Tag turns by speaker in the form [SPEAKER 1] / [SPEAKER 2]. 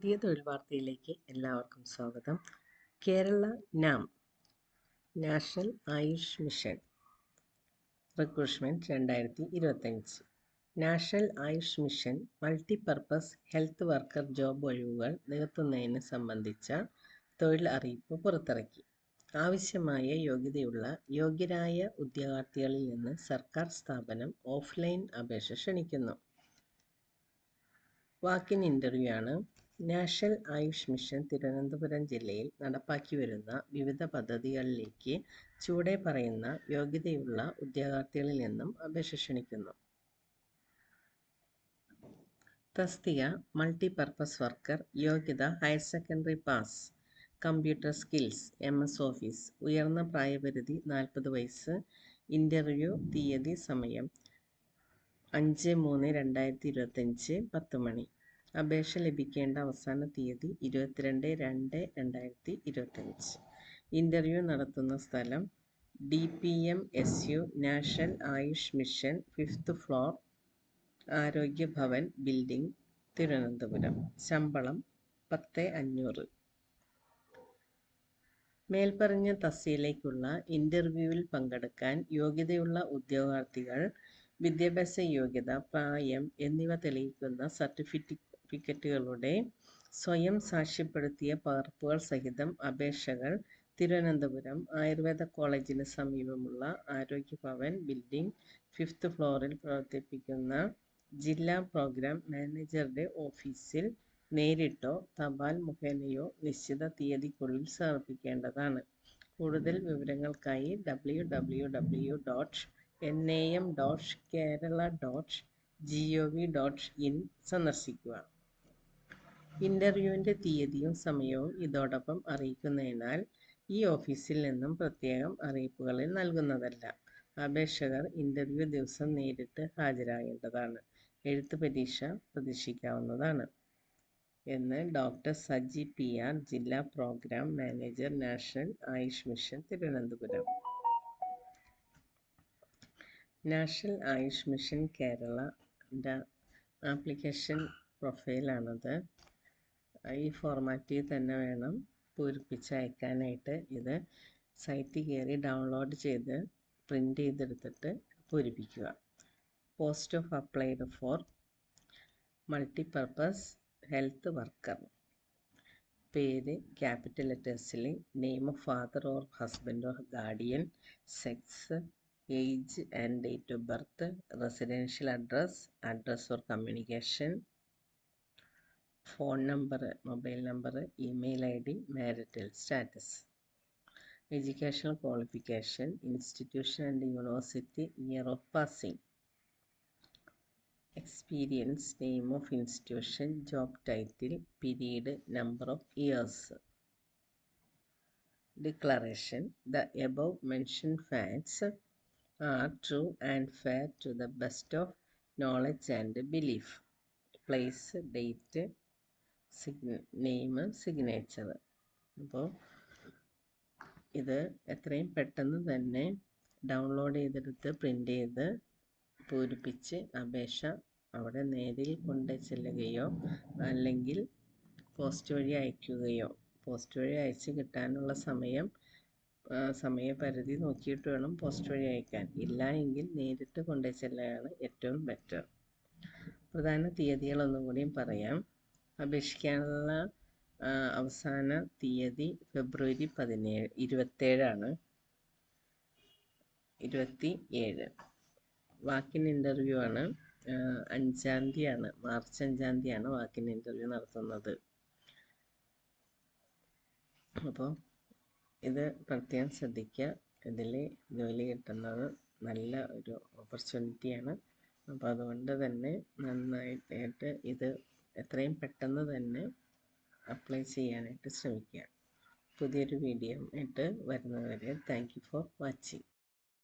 [SPEAKER 1] പുതിയ തൊഴിൽ വാർത്തയിലേക്ക് എല്ലാവർക്കും സ്വാഗതം. കേരള നാം നാഷണൽ ആയുഷ് മിഷൻ റിക്രൂട്ട്മെന്റ് രണ്ടായിരത്തി ഇരുപത്തഞ്ച് national Ayush mission multipurpose health worker job ഒഴിവുകൾ നികത്തുന്നതിന് സംബന്ധിച്ച തൊഴിൽ അറിയിപ്പ് പുറത്തിറക്കി. ആവശ്യമായ യോഗ്യതയുള്ള യോഗ്യരായ ഉദ്യോഗാർത്ഥികളിൽ നിന്ന് സർക്കാർ സ്ഥാപനം ഓഫ്ലൈൻ അപേക്ഷ ക്ഷണിക്കുന്നു. വാക്കിൻ ഇന്റർവ്യൂ ആണ്. നാഷണൽ ആയുഷ് മിഷൻ തിരുവനന്തപുരം ജില്ലയിൽ നടപ്പാക്കി വരുന്ന വിവിധ പദ്ധതികളിലേക്ക് ചുവടെ പറയുന്ന യോഗ്യതയുള്ള ഉദ്യോഗാർത്ഥികളിൽ നിന്നും അപേക്ഷ ക്ഷണിക്കുന്നു തസ്തിക മൾട്ടിപർപ്പസ് വർക്കർ യോഗ്യത higher secondary pass computer skills M S office ഉയർന്ന പ്രായപരിധി നാൽപ്പത് വയസ്സ് ഇന്റർവ്യൂ തീയതി സമയം അഞ്ച് മൂന്ന് രണ്ടായിരത്തി ഇരുപത്തഞ്ച് പത്ത് മണി. അപേക്ഷ ലഭിക്കേണ്ട അവസാന തീയതി ഇരുപത്തിരണ്ട് രണ്ട് രണ്ടായിരത്തി ഇരുപത്തഞ്ച് ഇന്റർവ്യൂ നടത്തുന്ന സ്ഥലം D P M S U national Ayush mission fifth floor Arogya Bhavan building Thiruvananthapuram. ശമ്പളം പത്ത് അഞ്ഞൂറ്. മേൽപ്പറഞ്ഞ തസ്തിയിലേക്കുള്ള ഇന്റർവ്യൂവിൽ പങ്കെടുക്കാൻ യോഗ്യതയുള്ള ഉദ്യോഗാർത്ഥികൾ വിദ്യാഭ്യാസ യോഗ്യത പ്രായം എന്നിവ തെളിയിക്കുന്ന സർട്ടിഫിക്കറ്റുകളുടെ സ്വയം സാക്ഷ്യപ്പെടുത്തിയ പകർപ്പുകൾ സഹിതം അപേക്ഷകൾ തിരുവനന്തപുരം ആയുർവേദ കോളേജിന് സമീപമുള്ള ആരോഗ്യ ഭവൻ ബിൽഡിംഗ് ഫിഫ്ത്ത് ഫ്ലോറിൽ പ്രവർത്തിപ്പിക്കുന്ന ജില്ലാ പ്രോഗ്രാം മാനേജറുടെ ഓഫീസിൽ നേരിട്ടോ തപാൽ മുഖേനയോ നിശ്ചിത തീയതിക്കുള്ളിൽ സമർപ്പിക്കേണ്ടതാണ്. കൂടുതൽ വിവരങ്ങൾക്കായി W W W dot N A M dot Kerala dot G O V dot in സന്ദർശിക്കുക. ഇന്റർവ്യൂവിന്റെ തീയതിയും സമയവും ഇതോടൊപ്പം അറിയിക്കുന്നതിനാൽ ഈ ഓഫീസിൽ നിന്നും പ്രത്യേകം അറിയിപ്പുകളിൽ നൽകുന്നതല്ല. അപേക്ഷകർ ഇന്റർവ്യൂ ദിവസം നേരിട്ട് ഹാജരാകേണ്ടതാണ്. എഴുത്ത് പരീക്ഷ പ്രതീക്ഷിക്കാവുന്നതാണ്. എന്ന് ഡോക്ടർ സജി പി ആർ ജില്ലാ programme manager national Ayush mission Thiruvananthapuram. National Ayush mission Kerala application പ്രൊഫൈലാണത്. ഈ ഫോർമാറ്റിൽ തന്നെ വേണം പൂരിപ്പിച്ച് അയക്കാനായിട്ട് ഇത് സൈറ്റിൽ കയറി ഡൗൺലോഡ് ചെയ്ത് പ്രിന്റ് ചെയ്തെടുത്തിട്ട് പൂരിപ്പിക്കുക. Post of applied for multipurpose health worker പേര് capital ലെറ്റേഴ്സിൽ name of father or husband or guardian sex age and date of birth residential address address for communication phone number mobile number email I D marital status educational qualification institution and university year of passing experience name of institution job title period number of years declaration the above mentioned facts are true and fair to the best of knowledge and belief place date sign name signature അപ്പോൾ ഇത് എത്രയും പെട്ടെന്ന് തന്നെ download ചെയ്തെടുത്ത് print ചെയ്ത് പൂരിപ്പിച്ച് അപേക്ഷ അവിടെ നേരിൽ കൊണ്ട് ചെല്ലുകയോ അല്ലെങ്കിൽ പോസ്റ്റ് വഴി അയക്കുകയോ പോസ്റ്റ് വഴി അയച്ച് കിട്ടാനുള്ള സമയം സമയപരിധി നോക്കിയിട്ട് വേണം പോസ്റ്റ് വഴി അയക്കാൻ. ഇല്ല എങ്കിൽ നേരിട്ട് കൊണ്ടു ചെല്ലുകയാണ് ഏറ്റവും ബെറ്റർ പ്രധാന തീയതികളൊന്നും കൂടിയും പറയാം. അപേക്ഷിക്കാനുള്ള അവസാന തീയതി ഫെബ്രുവരി പതിനേഴ് ഇരുപത്തേഴാണ്. ഇരുപത്തി ഏഴ് വാക്കിൻ ഇന്റർവ്യൂ ആണ്. അഞ്ചാം തീയതിയാണ്. മാർച്ച് അഞ്ചാം തീയതിയാണ് വാക്കിൻ ഇന്റർവ്യൂ നടത്തുന്നത്. അപ്പോൾ ഇത് പ്രത്യേകം ശ്രദ്ധിക്കുക. ഇതിൽ ജോലി കിട്ടുന്നത് നല്ല ഒരു ഓപ്പർച്യൂണിറ്റിയാണ് അപ്പോൾ അതുകൊണ്ട് തന്നെ നന്നായിട്ട് ഇത് എത്രയും പെട്ടെന്ന് തന്നെ അപ്ലൈ ചെയ്യാനായിട്ട് ശ്രമിക്കുക. പുതിയൊരു വീഡിയോ ആയിട്ട് വരുന്നതുവരെ താങ്ക് യു ഫോർ വാച്ചിങ്